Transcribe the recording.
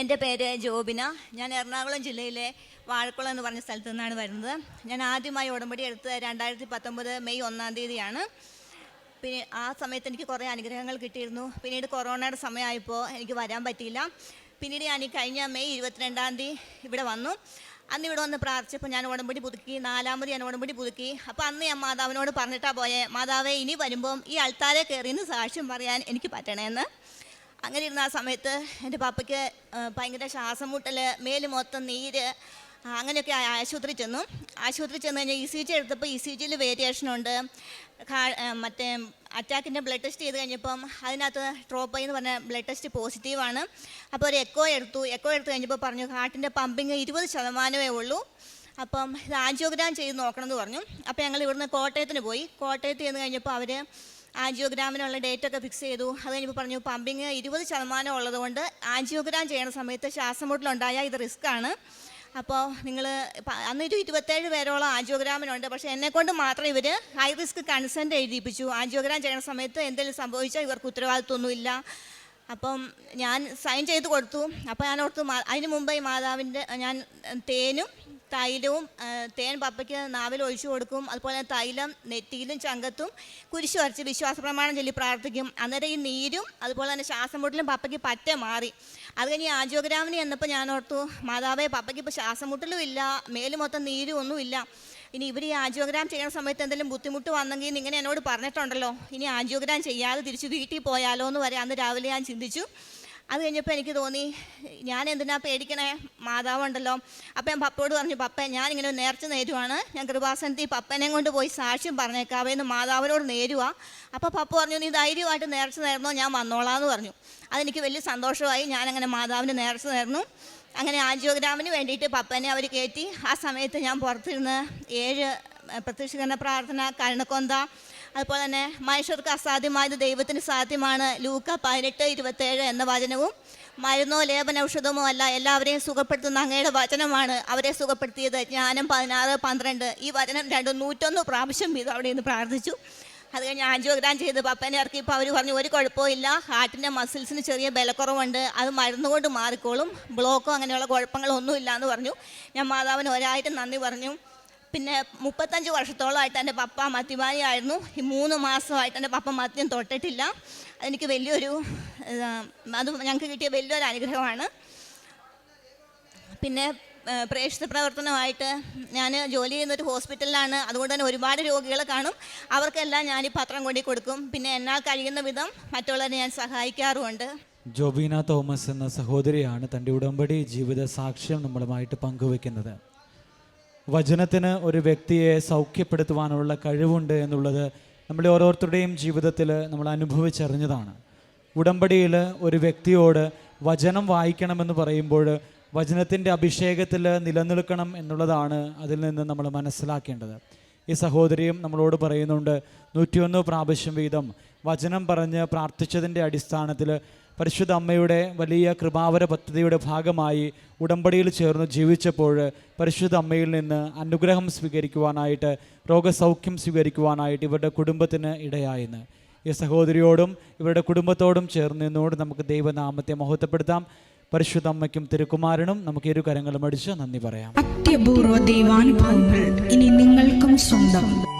എന്റെ പേര് ജോബിന. ഞാൻ എറണാകുളം ജില്ലയിലെ വാഴക്കുളം എന്ന് പറഞ്ഞ സ്ഥലത്തു നിന്നാണ് വരുന്നത്. ഞാൻ ആദ്യമായി ഉടമ്പടി എടുത്ത് രണ്ടായിരത്തി പത്തൊമ്പത് മെയ് ഒന്നാം തീയതിയാണ്. പിന്നെ ആ സമയത്ത് എനിക്ക് കുറേ അനുഗ്രഹങ്ങൾ കിട്ടിയിരുന്നു. പിന്നീട് കൊറോണയുടെ സമയമായപ്പോൾ എനിക്ക് വരാൻ പറ്റിയില്ല. പിന്നീട് ഞാൻ ഈ കഴിഞ്ഞ മെയ് ഇരുപത്തിരണ്ടാം തീയതി ഇവിടെ വന്നു. അന്ന് ഇവിടെ വന്ന് പ്രാർത്ഥിച്ചപ്പോൾ ഞാൻ ഉടമ്പടി പുതുക്കി നാലാമത് ഞാൻ ഉടമ്പടി പുതുക്കി. അപ്പോൾ അന്ന് ഞാൻ മാതാവിനോട് പറഞ്ഞിട്ടാണ് പോയെ മാതാവേ ഇനി വരുമ്പം ഈ അൾത്താരെ കയറിയെന്ന് സാക്ഷ്യം പറയാൻ എനിക്ക് പറ്റണേന്ന്. അങ്ങനെ ഇരുന്ന ആ സമയത്ത് എന്റെ പാപ്പയ്ക്ക് ഭയങ്കര ശ്വാസം മുട്ടൽ മേൽ മൊത്തം നീര് അങ്ങനെയൊക്കെ ആശുപത്രി ചെന്നു. ആശുപത്രി ചെന്ന് കഴിഞ്ഞാൽ ഇ സി ജി എടുത്തപ്പോൾ ഇ സി ജിയിൽ ആ, മറ്റേ അറ്റാക്കിന്റെ ബ്ലഡ് ടെസ്റ്റ് ചെയ്ത് കഴിഞ്ഞപ്പം അതിനകത്ത് ആയി എന്ന് പറഞ്ഞ ബ്ലഡ് ടെസ്റ്റ് പോസിറ്റീവാണ് അപ്പോൾ ഒരു എക്കോ എടുത്തു. എക്കോ എടുത്തു കഴിഞ്ഞപ്പോൾ പറഞ്ഞു ഹാർട്ടിന്റെ പമ്പിങ് ഇരുപത് ശതമാനമേ ഉള്ളൂ. അപ്പം ഇത് ആൻജിയോഗ്രാം ചെയ്ത് നോക്കണം എന്ന് പറഞ്ഞു. അപ്പോൾ ഞങ്ങൾ ഇവിടുന്ന് കോട്ടയത്തിന് പോയി. കോട്ടയത്ത് ചെന്ന് കഴിഞ്ഞപ്പോൾ അവർ ആൻജിയോഗ്രാമിനുള്ള ഡേറ്റ് ഒക്കെ ഫിക്സ് ചെയ്തു. അത് കഴിഞ്ഞപ്പോൾ പറഞ്ഞു പമ്പിങ് ഇരുപത് ശതമാനം ഉള്ളതുകൊണ്ട് ആൻജിയോഗ്രാം ചെയ്യണ സമയത്ത് ശ്വാസമുട്ടലുണ്ടായാൽ ഇത് റിസ്ക് ആണ്. അപ്പോൾ നിങ്ങൾ അന്ന് ഒരു ഇരുപത്തേഴ് പേരോളം ആൻജിയോഗ്രാമിനുണ്ട്. പക്ഷേ എന്നെക്കൊണ്ട് മാത്രം ഇവർ ഹൈ റിസ്ക് കൺസെന്റ് എഴുതിപ്പിച്ചു. ആൻജിയോഗ്രാം ചെയ്യുന്ന സമയത്ത് എന്തെങ്കിലും സംഭവിച്ചാൽ ഇവർക്ക് ഉത്തരവാദിത്വമൊന്നുമില്ല. അപ്പം ഞാൻ സൈൻ ചെയ്ത് കൊടുത്തു. അപ്പോൾ ഞാൻ ഓർത്തു അതിന് മുമ്പ് ഈ മാതാവിന്റെ ഞാൻ തേനും തൈലവും തേൻ പപ്പയ്ക്ക് നാവിൽ ഒഴിച്ചു കൊടുക്കും. അതുപോലെ തൈലം നെറ്റിയിലും ചങ്കത്തും കുരിശു വരച്ച് വിശ്വാസ പ്രമാണം ചൊല്ലി പ്രാർത്ഥിക്കും. അന്നേരം ഈ നീരും അതുപോലെ തന്നെ ശ്വാസം മുട്ടലും പപ്പയ്ക്ക് പറ്റേ മാറി. അത് കഴിഞ്ഞ് ഈ ആജോഗ്രാമിനി ചെന്നപ്പോൾ ഞാൻ ഓർത്തു മാതാവേ പപ്പയ്ക്ക് ഇപ്പോൾ ശ്വാസം മുട്ടലും ഇല്ല മേൽ മൊത്തം നീരും ഒന്നുമില്ല ഇനി ഇവർ ഈ ആൻജിയോഗ്രാം ചെയ്യുന്ന സമയത്ത് എന്തെങ്കിലും ബുദ്ധിമുട്ട് വന്നെങ്കിൽ ഇങ്ങനെ എന്നോട് പറഞ്ഞിട്ടുണ്ടല്ലോ. ഇനി ആൻജിയോഗ്രാം ചെയ്യാതെ തിരിച്ച് വീട്ടിൽ പോയാലോ എന്ന് വരെ അന്ന് രാവിലെ ഞാൻ ചിന്തിച്ചു. അത് കഴിഞ്ഞപ്പോൾ എനിക്ക് തോന്നി ഞാൻ എന്തിനാ പേടിക്കണേ? മാതാവുണ്ടല്ലോ. അപ്പം ഞാൻ പപ്പയോട് പറഞ്ഞു പപ്പ ഞാനിങ്ങനെ നേർച്ച നേരുവാണ്. ഞാൻ കൃപാസനത്തിൽ പപ്പനെ കൊണ്ട് പോയി സാക്ഷ്യം പറഞ്ഞേക്കാവേ എന്ന് മാതാവിനോട് നേരുവാ. അപ്പോൾ പപ്പ പറഞ്ഞു നീ ധൈര്യമായിട്ട് നേർച്ച നേർന്നോ ഞാൻ വന്നോളാം എന്ന് പറഞ്ഞു. അതെനിക്ക് വലിയ സന്തോഷമായി. ഞാനങ്ങനെ മാതാവിന് നേർച്ച നേർന്നു. അങ്ങനെ ആൻജിയോഗ്രാമിന് വേണ്ടിയിട്ട് പപ്പനെ അവർ കയറ്റി ആ സമയത്ത് ഞാൻ പുറത്തിരുന്ന് ഏഴ് പ്രത്യക്ഷീകരണ പ്രാർത്ഥന കരുണക്കൊന്ത അതുപോലെ തന്നെ മനുഷ്യർക്ക് അസാധ്യമായത് ദൈവത്തിന് സാധ്യമാണ് ലൂക്ക പതിനെട്ട് ഇരുപത്തേഴ് എന്ന വചനവും. മരുന്നോ ലേപന ഔഷധമോ അല്ല എല്ലാവരെയും സുഖപ്പെടുത്തുന്ന അങ്ങയുടെ വചനമാണ് അവരെ സുഖപ്പെടുത്തിയത്. ജ്ഞാനം പതിനാറ് പന്ത്രണ്ട്. ഈ വചനം രണ്ടും നൂറ്റൊന്ന് പ്രാവശ്യം വീതം അവിടെ നിന്ന് പ്രാർത്ഥിച്ചു. അത് കഴിഞ്ഞ് ആൻജിയോഗ്രാം ചെയ്ത് പപ്പനെ ഇറക്കി. ഇപ്പോൾ അവർ പറഞ്ഞു ഒരു കുഴപ്പമില്ല ഹാർട്ടിന്റെ മസിൽസിന് ചെറിയ ബലക്കുറവുണ്ട്. അത് മരുന്നുകൊണ്ട് മാറിക്കോളും. ബ്ലോക്കോ അങ്ങനെയുള്ള കുഴപ്പങ്ങളൊന്നും ഇല്ല എന്ന് പറഞ്ഞു. ഞാൻ മാതാവിന് ഒരായിട്ട് നന്ദി പറഞ്ഞു. പിന്നെ മുപ്പത്തഞ്ച് വർഷത്തോളമായിട്ട് എന്റെ പപ്പ മദ്യപാനിയായിരുന്നു. ഈ മൂന്ന് മാസമായിട്ട് എന്റെ പപ്പ മദ്യം തൊട്ടിട്ടില്ല. അതെനിക്ക് വലിയൊരു അത് ഞങ്ങൾക്ക് കിട്ടിയ വലിയൊരു അനുഗ്രഹമാണ്. പിന്നെ പ്രേക്ഷിത പ്രവർത്തനമായിട്ട് ഞാൻ ജോലി ചെയ്യുന്നൊരു ഹോസ്പിറ്റലിലാണ്. അതുകൊണ്ട് തന്നെ ഒരുപാട് രോഗികളെ കാണും. അവർക്കെല്ലാം ഞാൻ ഈ പത്രം കൊണ്ടി കൊടുക്കും. പിന്നെ എന്നാൽ കഴിയുന്ന വിധം മറ്റുള്ളവരെ ഞാൻ സഹായിക്കാറുമുണ്ട്. ജോബീന തോമസ് എന്ന സഹോദരിയാണ് തന്റെ ഉടമ്പടി ജീവിത സാക്ഷ്യം നമ്മളുമായിട്ട് പങ്കുവെക്കുന്നത്. വചനത്തിന് ഒരു വ്യക്തിയെ സൗഖ്യപ്പെടുത്തുവാനുള്ള കഴിവുണ്ട് എന്നുള്ളത് നമ്മുടെ ഓരോരുത്തരുടെയും ജീവിതത്തിൽ നമ്മൾ അനുഭവിച്ചറിഞ്ഞതാണ്. ഉടമ്പടിയിൽ ഒരു വ്യക്തിയോട് വചനം വായിക്കണമെന്ന് പറയുമ്പോൾ വചനത്തിന്റെ അഭിഷേകത്തിൽ നിലനിൽക്കണം എന്നുള്ളതാണ് അതിൽ നിന്ന് നമ്മൾ മനസ്സിലാക്കേണ്ടത്. ഈ സഹോദരിയും നമ്മളോട് പറയുന്നുണ്ട് നൂറ്റിയൊന്ന് പ്രാവശ്യം വീതം വചനം പറഞ്ഞ് പ്രാർത്ഥിച്ചതിന്റെ അടിസ്ഥാനത്തിൽ പരിശുദ്ധ അമ്മയുടെ വലിയ കൃപാവര പദ്ധതിയുടെ ഭാഗമായി ഉടമ്പടിയിൽ ചേർന്ന് ജീവിച്ചപ്പോൾ പരിശുദ്ധ അമ്മയിൽ നിന്ന് അനുഗ്രഹം സ്വീകരിക്കുവാനായിട്ട് രോഗസൗഖ്യം സ്വീകരിക്കുവാനായിട്ട് ഇവരുടെ കുടുംബത്തിന് ഇടയായെന്ന്. ഈ സഹോദരിയോടും ഇവരുടെ കുടുംബത്തോടും ചേർന്ന് നിന്നോട് നമുക്ക് ദൈവനാമത്തെ മഹത്വപ്പെടുത്താം. പരിശുദ്ധ അമ്മയ്ക്കും തിരുക്കുമാരനും നമുക്ക് ഇരു കരങ്ങളും അടിച്ച് നന്ദി പറയാം. അത്യപൂർവ ദൈവാനുഭവങ്ങൾ ഇനി നിങ്ങൾക്കും സ്വന്തം.